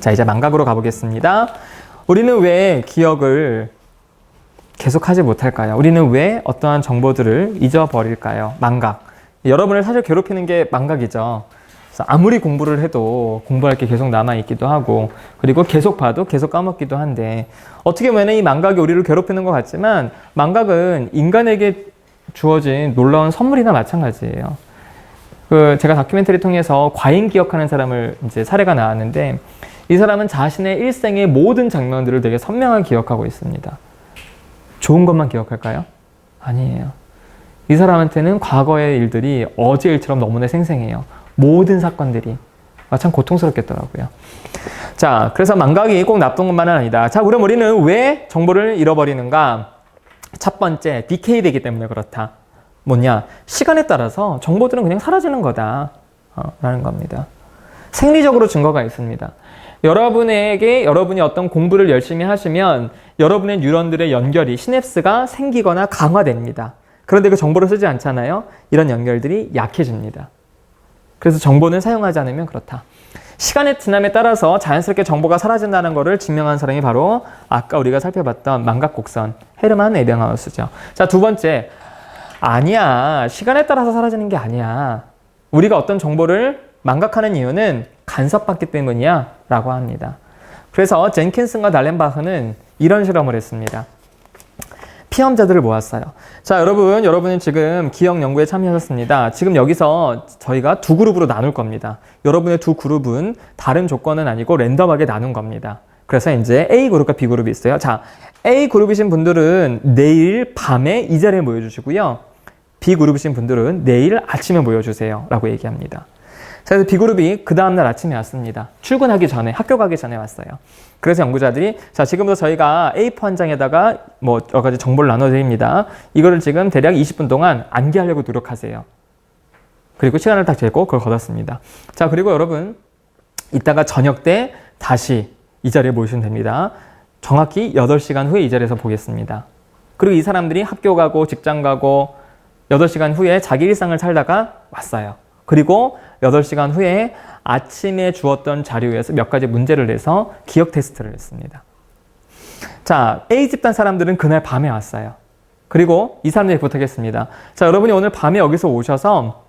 자, 이제 망각으로 가보겠습니다. 우리는 왜 기억을 계속하지 못할까요? 우리는 왜 어떠한 정보들을 잊어버릴까요? 망각. 여러분을 사실 괴롭히는 게 망각이죠. 아무리 공부를 해도 공부할 게 계속 남아있기도 하고, 그리고 계속 봐도 계속 까먹기도 한데, 어떻게 보면 이 망각이 우리를 괴롭히는 것 같지만, 망각은 인간에게 주어진 놀라운 선물이나 마찬가지예요. 그 제가 다큐멘터리 통해서 과잉 기억하는 사람을 이제 사례가 나왔는데 이 사람은 자신의 일생의 모든 장면들을 되게 선명하게 기억하고 있습니다. 좋은 것만 기억할까요? 아니에요. 이 사람한테는 과거의 일들이 어제 일처럼 너무나 생생해요. 모든 사건들이. 아, 참 고통스럽겠더라고요. 자, 그래서 망각이 꼭 나쁜 것만은 아니다. 자, 그럼 우리는 왜 정보를 잃어버리는가? 첫 번째, 디케이되기 때문에 그렇다. 뭐냐? 시간에 따라서 정보들은 그냥 사라지는 거다. 어, 라는 겁니다. 생리적으로 증거가 있습니다. 여러분에게 여러분이 어떤 공부를 열심히 하시면 여러분의 뉴런들의 연결이 시냅스가 생기거나 강화됩니다. 그런데 그 정보를 쓰지 않잖아요. 이런 연결들이 약해집니다. 그래서 정보는 사용하지 않으면 그렇다. 시간의 지남에 따라서 자연스럽게 정보가 사라진다는 것을 증명한 사람이 바로 아까 우리가 살펴봤던 망각곡선 헤르만 에병하우스죠. 자, 두 번째. 아니야. 시간에 따라서 사라지는 게 아니야. 우리가 어떤 정보를 망각하는 이유는 간섭받기 때문이야. 라고 합니다. 그래서 젠킨슨과 달렌바흐는 이런 실험을 했습니다. 피험자들을 모았어요. 자, 여러분, 여러분은 지금 기억 연구에 참여하셨습니다. 지금 여기서 저희가 두 그룹으로 나눌 겁니다. 여러분의 두 그룹은 다른 조건은 아니고 랜덤하게 나눈 겁니다. 그래서 이제 A 그룹과 B 그룹이 있어요. 자, A 그룹이신 분들은 내일 밤에 이 자리에 모여주시고요. B 그룹이신 분들은 내일 아침에 모여주세요. 라고 얘기합니다. 자, 그래서 B그룹이 그 다음날 아침에 왔습니다. 출근하기 전에, 학교 가기 전에 왔어요. 그래서 연구자들이, 자, 지금부터 저희가 A4 한 장에다가 뭐 여러 가지 정보를 나눠드립니다. 이거를 지금 대략 20분 동안 암기하려고 노력하세요. 그리고 시간을 딱 재고 그걸 걷었습니다. 자, 그리고 여러분, 이따가 저녁 때 다시 이 자리에 모이시면 됩니다. 정확히 8시간 후에 이 자리에서 보겠습니다. 그리고 이 사람들이 학교 가고 직장 가고 8시간 후에 자기 일상을 살다가 왔어요. 그리고 8시간 후에 아침에 주었던 자료에서 몇 가지 문제를 내서 기억 테스트를 했습니다. 자, A 집단 사람들은 그날 밤에 왔어요. 그리고 이 사람들이 부탁했습니다. 자, 여러분이 오늘 밤에 여기서 오셔서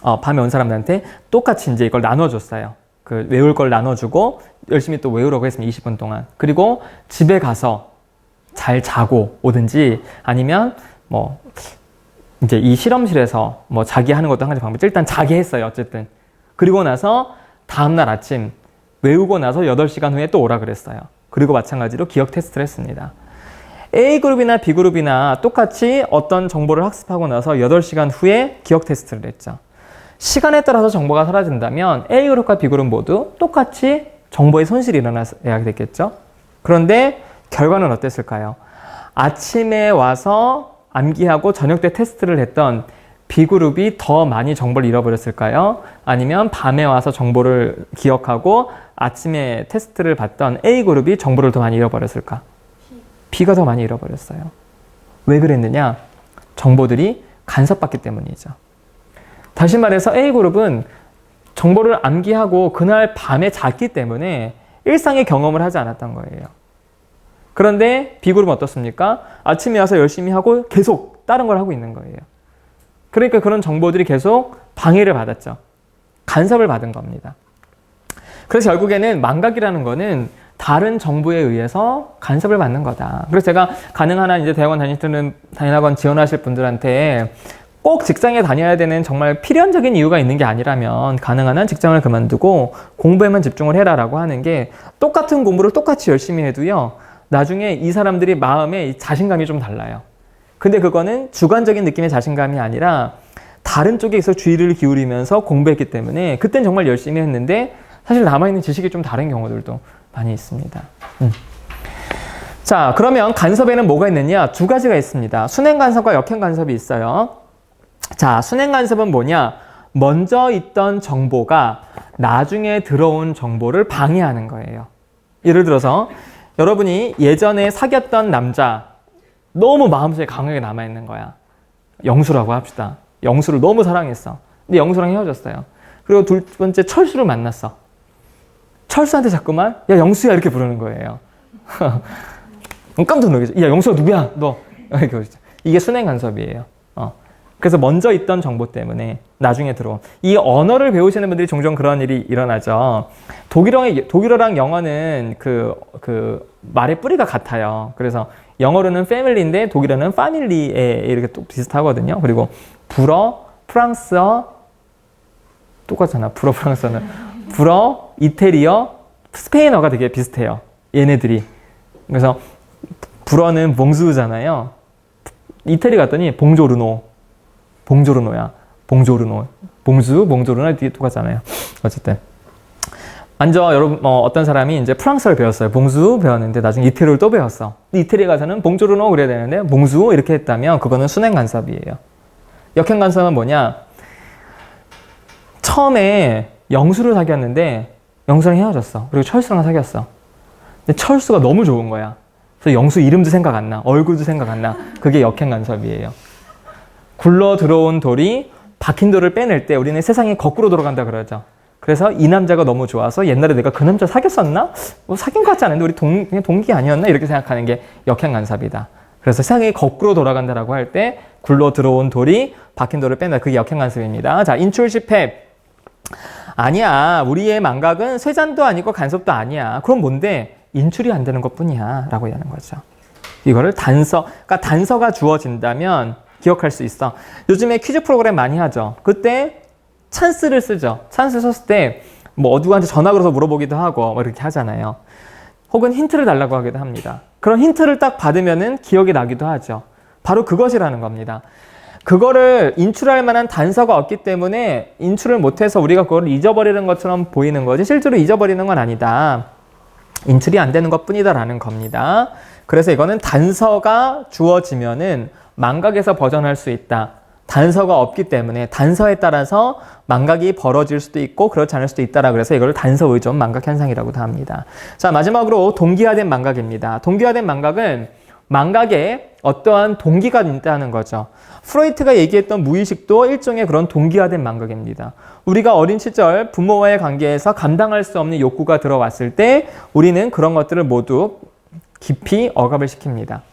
어, 밤에 온 사람들한테 똑같이 이제 이걸 나눠줬어요. 그 외울 걸 나눠주고 열심히 또 외우라고 했습니다. 20분 동안. 그리고 집에 가서 잘 자고 오든지 아니면 뭐 이제 이 실험실에서 뭐 자기 하는 것도 한 가지 방법이죠. 일단 자기 했어요. 어쨌든. 그리고 나서 다음날 아침 외우고 나서 8시간 후에 또 오라 그랬어요. 그리고 마찬가지로 기억 테스트를 했습니다. A그룹이나 B그룹이나 똑같이 어떤 정보를 학습하고 나서 8시간 후에 기억 테스트를 했죠. 시간에 따라서 정보가 사라진다면 A그룹과 B그룹 모두 똑같이 정보의 손실이 일어나야 되겠죠. 그런데 결과는 어땠을까요? 아침에 와서 암기하고 저녁 때 테스트를 했던 B그룹이 더 많이 정보를 잃어버렸을까요? 아니면 밤에 와서 정보를 기억하고 아침에 테스트를 받던 A그룹이 정보를 더 많이 잃어버렸을까? B가 더 많이 잃어버렸어요. 왜 그랬느냐? 정보들이 간섭받기 때문이죠. 다시 말해서 A그룹은 정보를 암기하고 그날 밤에 잤기 때문에 일상의 경험을 하지 않았던 거예요. 그런데 B그룹은 어떻습니까? 아침에 와서 열심히 하고 계속 다른 걸 하고 있는 거예요. 그러니까 그런 정보들이 계속 방해를 받았죠. 간섭을 받은 겁니다. 그래서 결국에는 망각이라는 거는 다른 정보에 의해서 간섭을 받는 거다. 그래서 제가 가능한 한 이제 대학원 다니시는 다니학원 지원하실 분들한테 꼭 직장에 다녀야 되는 정말 필연적인 이유가 있는 게 아니라면 가능한 한 직장을 그만두고 공부에만 집중을 해라라고 하는 게 똑같은 공부를 똑같이 열심히 해도요. 나중에 이 사람들이 마음에 자신감이 좀 달라요. 근데 그거는 주관적인 느낌의 자신감이 아니라 다른 쪽에서 주의를 기울이면서 공부했기 때문에 그땐 정말 열심히 했는데 사실 남아있는 지식이 좀 다른 경우들도 많이 있습니다. 음. 자, 그러면 간섭에는 뭐가 있느냐? 두 가지가 있습니다. 순행 간섭과 역행 간섭이 있어요. 자, 순행 간섭은 뭐냐? 먼저 있던 정보가 나중에 들어온 정보를 방해하는 거예요. 예를 들어서 여러분이 예전에 사귀었던 남자 너무 마음속에 강하게 남아있는 거야. 영수라고 합시다. 영수를 너무 사랑했어. 근데 영수랑 헤어졌어요. 그리고 둘 번째 철수를 만났어. 철수한테 자꾸만 야 영수야 이렇게 부르는 거예요. 깜짝 놀라겠죠. 야 영수가 누구야? 너. 이게 순행 간섭이에요. 어. 그래서 먼저 있던 정보 때문에 나중에 들어온 이 언어를 배우시는 분들이 종종 그런 일이 일어나죠. 독일어의 독일어랑 영어는 그, 그 말의 뿌리가 같아요. 그래서 영어로는 패밀리인데 독일어는 파밀리에 이렇게 또 비슷하거든요. 그리고 불어, 프랑스어 똑같잖아. 불어, 프랑스어는 불어, 이태리어, 스페인어가 되게 비슷해요. 얘네들이. 그래서 불어는 봉수잖아요. 이태리 갔더니 봉조르노. 봉조르노야. 봉조르노. 봉수, 봉조르노 되게 똑같잖아요. 어쨌든. 먼저 여러분 어, 떤 사람이 이제 프랑스어를 배웠어요. 봉수 배웠는데 나중에 이태리를 또 배웠어. 이태리 가서는 봉조르노 그래야 되는데 봉수 이렇게 했다면 그거는 순행 간섭이에요. 역행 간섭은 뭐냐? 처음에 영수를 사귀었는데 영수랑 헤어졌어. 그리고 철수랑 사귀었어. 근데 철수가 너무 좋은 거야. 그래서 영수 이름도 생각 안 나. 얼굴도 생각 안 나. 그게 역행 간섭이에요. 굴러 들어온 돌이 박힌 돌을 빼낼 때 우리는 세상이 거꾸로 돌아간다 그러죠. 그래서 이 남자가 너무 좋아서 옛날에 내가 그 남자 사귀었었나? 뭐 사귄 것 같지 않은데 우리 동, 그냥 동기 아니었나? 이렇게 생각하는 게 역행간섭이다. 그래서 세상이 거꾸로 돌아간다라고 할 때 굴러 들어온 돌이 박힌 돌을 뺀다. 그게 역행간섭입니다. 자, 인출 실패. 아니야. 우리의 망각은 쇠잔도 아니고 간섭도 아니야. 그럼 뭔데? 인출이 안 되는 것 뿐이야. 라고 하는 거죠. 이거를 단서, 그러니까 단서가 주어진다면 기억할 수 있어. 요즘에 퀴즈 프로그램 많이 하죠. 그때 찬스를 쓰죠. 찬스 썼을 때 뭐 누구한테 전화 걸어서 물어보기도 하고 뭐 이렇게 하잖아요. 혹은 힌트를 달라고 하기도 합니다. 그런 힌트를 딱 받으면은 기억이 나기도 하죠. 바로 그것이라는 겁니다. 그거를 인출할 만한 단서가 없기 때문에 인출을 못해서 우리가 그걸 잊어버리는 것처럼 보이는 거지 실제로 잊어버리는 건 아니다. 인출이 안 되는 것 뿐이다라는 겁니다. 그래서 이거는 단서가 주어지면은 망각에서 벗어날 수 있다. 단서가 없기 때문에 단서에 따라서 망각이 벌어질 수도 있고 그렇지 않을 수도 있다라 그래서 이걸 단서 의존 망각 현상이라고도 합니다. 자 마지막으로 동기화된 망각입니다. 동기화된 망각은 망각에 어떠한 동기가 있다는 거죠. 프로이트가 얘기했던 무의식도 일종의 그런 동기화된 망각입니다. 우리가 어린 시절 부모와의 관계에서 감당할 수 없는 욕구가 들어왔을 때 우리는 그런 것들을 모두 깊이 억압을 시킵니다.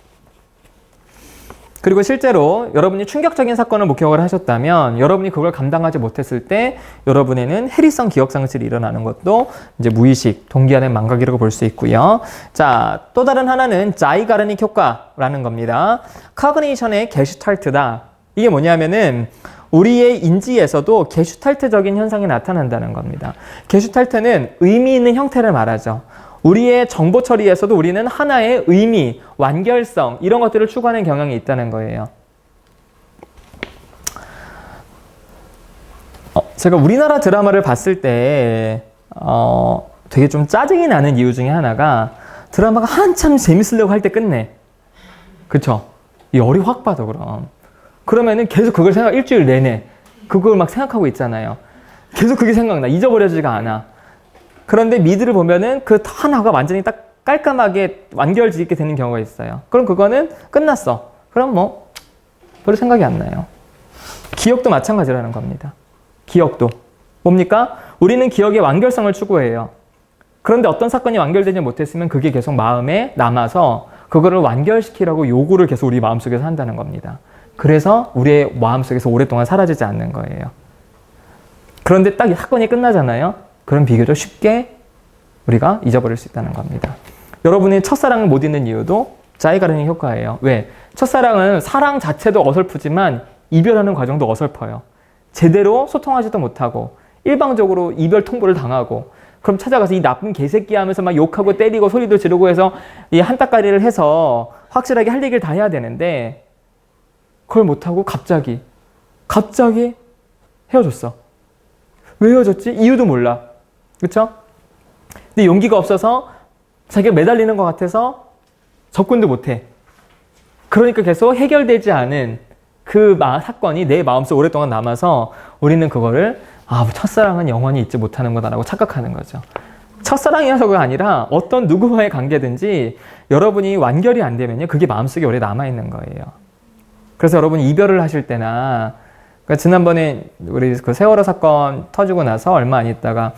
그리고 실제로 여러분이 충격적인 사건을 목격을 하셨다면 여러분이 그걸 감당하지 못했을 때 여러분에는 해리성 기억 상실이 일어나는 것도 이제 무의식, 동기화된 망각이라고 볼 수 있고요. 자, 또 다른 하나는 자이가르닉 효과라는 겁니다. 카그니션의 게슈탈트다. 이게 뭐냐면은 우리의 인지에서도 게슈탈트적인 현상이 나타난다는 겁니다. 게슈탈트는 의미 있는 형태를 말하죠. 우리의 정보 처리에서도 우리는 하나의 의미, 완결성 이런 것들을 추구하는 경향이 있다는 거예요. 어, 제가 우리나라 드라마를 봤을 때 어, 되게 좀 짜증이 나는 이유 중에 하나가 드라마가 한참 재밌으려고 할 때 끝내. 그쵸? 열이 확 받아 그럼. 그러면은 계속 그걸 생각 일주일 내내 그걸 막 생각하고 있잖아요. 계속 그게 생각나. 잊어버려지가 않아. 그런데 미드를 보면은 그 하나가 완전히 딱 깔끔하게 완결 짓게 되는 경우가 있어요. 그럼 그거는 끝났어. 그럼 뭐 별로 생각이 안 나요. 기억도 마찬가지라는 겁니다. 기억도. 뭡니까? 우리는 기억의 완결성을 추구해요. 그런데 어떤 사건이 완결되지 못했으면 그게 계속 마음에 남아서 그거를 완결시키라고 요구를 계속 우리 마음속에서 한다는 겁니다. 그래서 우리의 마음속에서 오랫동안 사라지지 않는 거예요. 그런데 딱 사건이 끝나잖아요. 그럼 비교적 쉽게 우리가 잊어버릴 수 있다는 겁니다. 여러분이 첫사랑을 못 잊는 이유도 자이가르니 효과예요. 왜? 첫사랑은 사랑 자체도 어설프지만 이별하는 과정도 어설퍼요. 제대로 소통하지도 못하고 일방적으로 이별 통보를 당하고 그럼 찾아가서 이 나쁜 개새끼 하면서 막 욕하고 때리고 소리도 지르고 해서 이 한따까리를 해서 확실하게 할 얘기를 다 해야 되는데 그걸 못하고 갑자기 갑자기 헤어졌어. 왜 헤어졌지? 이유도 몰라. 그쵸? 근데 용기가 없어서 자기가 매달리는 것 같아서 접근도 못해. 그러니까 계속 해결되지 않은 그 사건이 내 마음속 오랫동안 남아서 우리는 그거를 아, 뭐 첫사랑은 영원히 잊지 못하는 거다라고 착각하는 거죠. 첫사랑이어서가 아니라 어떤 누구와의 관계든지 여러분이 완결이 안 되면요. 그게 마음속에 오래 남아있는 거예요. 그래서 여러분이 이별을 하실 때나 그러니까 지난번에 우리 그 세월호 사건 터지고 나서 얼마 안 있다가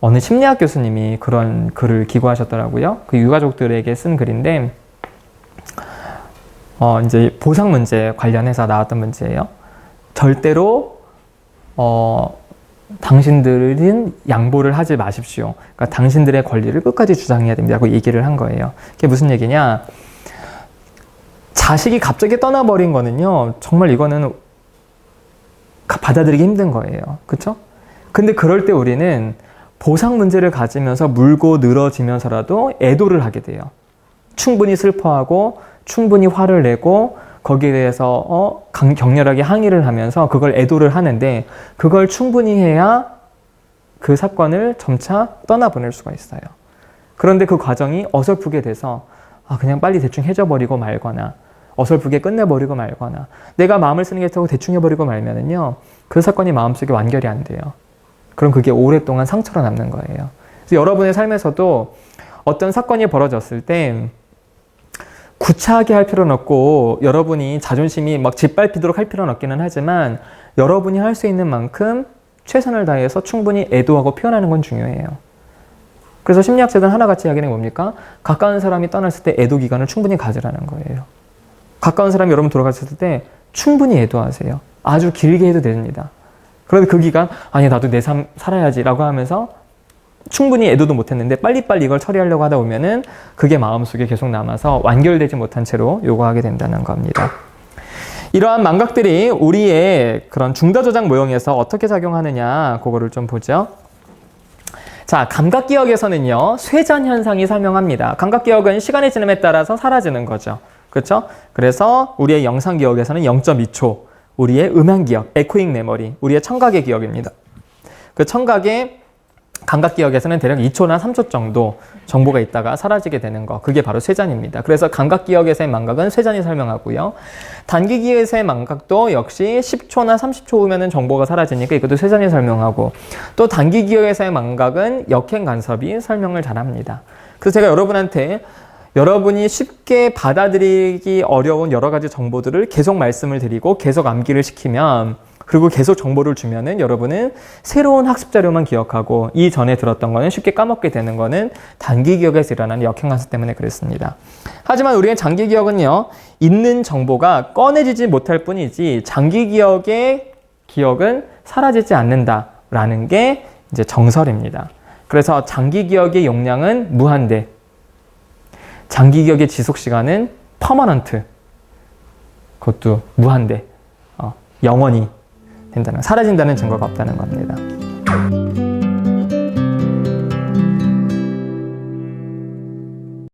어느 심리학 교수님이 그런 글을 기고하셨더라고요. 그 유가족들에게 쓴 글인데, 어, 이제 보상 문제 관련해서 나왔던 문제예요. 절대로, 어, 당신들은 양보를 하지 마십시오. 그러니까 당신들의 권리를 끝까지 주장해야 된다고 얘기를 한 거예요. 그게 무슨 얘기냐? 자식이 갑자기 떠나버린 거는요, 정말 이거는 가- 받아들이기 힘든 거예요. 그쵸? 근데 그럴 때 우리는 보상 문제를 가지면서 물고 늘어지면서라도 애도를 하게 돼요. 충분히 슬퍼하고, 충분히 화를 내고, 거기에 대해서 어, 강- 격렬하게 항의를 하면서 그걸 애도를 하는데, 그걸 충분히 해야 그 사건을 점차 떠나보낼 수가 있어요. 그런데 그 과정이 어설프게 돼서, 아, 그냥 빨리 대충 해져버리고 말거나, 어설프게 끝내버리고 말거나, 내가 마음을 쓰는 게 있다고 대충 해버리고 말면은요, 그 사건이 마음속에 완결이 안 돼요. 그럼 그게 오랫동안 상처로 남는 거예요. 그래서 여러분의 삶에서도 어떤 사건이 벌어졌을 때 구차하게 할 필요는 없고 여러분이 자존심이 막 짓밟히도록 할 필요는 없기는 하지만 여러분이 할 수 있는 만큼 최선을 다해서 충분히 애도하고 표현하는 건 중요해요. 그래서 심리학자들은 하나같이 이야기는 뭡니까? 가까운 사람이 떠났을 때 애도 기간을 충분히 가지라는 거예요. 가까운 사람이 여러분 돌아가셨을 때 충분히 애도하세요. 아주 길게 해도 됩니다. 그런데 그 기간, 아니, 나도 내 삶 살아야지 라고 하면서 충분히 애도도 못했는데 빨리빨리 이걸 처리하려고 하다 보면은 그게 마음속에 계속 남아서 완결되지 못한 채로 요구하게 된다는 겁니다. 이러한 망각들이 우리의 그런 중다조작 모형에서 어떻게 작용하느냐, 그거를 좀 보죠. 자, 감각 기억에서는요, 쇠잔 현상이 설명합니다. 감각 기억은 시간이 지남에 따라서 사라지는 거죠. 그렇죠? 그래서 우리의 영상 기억에서는 0.2초, 우리의 음향 기억, 에코잉 메모리, 우리의 청각의 기억입니다. 그 청각의 감각 기억에서는 대략 2초나 3초 정도 정보가 있다가 사라지게 되는 거. 그게 바로 쇠잔입니다. 그래서 감각 기억에서의 망각은 쇠잔이 설명하고요. 단기기에서의 망각도 역시 10초나 30초 후면은 정보가 사라지니까 이것도 쇠잔이 설명하고 또 단기 기억에서의 망각은 역행 간섭이 설명을 잘합니다. 그래서 제가 여러분한테 여러분이 쉽게 받아들이기 어려운 여러 가지 정보들을 계속 말씀을 드리고 계속 암기를 시키면 그리고 계속 정보를 주면은 여러분은 새로운 학습 자료만 기억하고 이 전에 들었던 거는 쉽게 까먹게 되는 거는 단기 기억에서 일어나는 역행관습 때문에 그렇습니다. 하지만 우리의 장기 기억은요, 있는 정보가 꺼내지지 못할 뿐이지 장기 기억의 기억은 사라지지 않는다라는 게 이제 정설입니다. 그래서 장기 기억의 용량은 무한대, 장기 기억의 지속 시간은 퍼머넌트, 그것도 무한대, 어, 영원히 된다는 사라진다는 증거가 없다는 겁니다.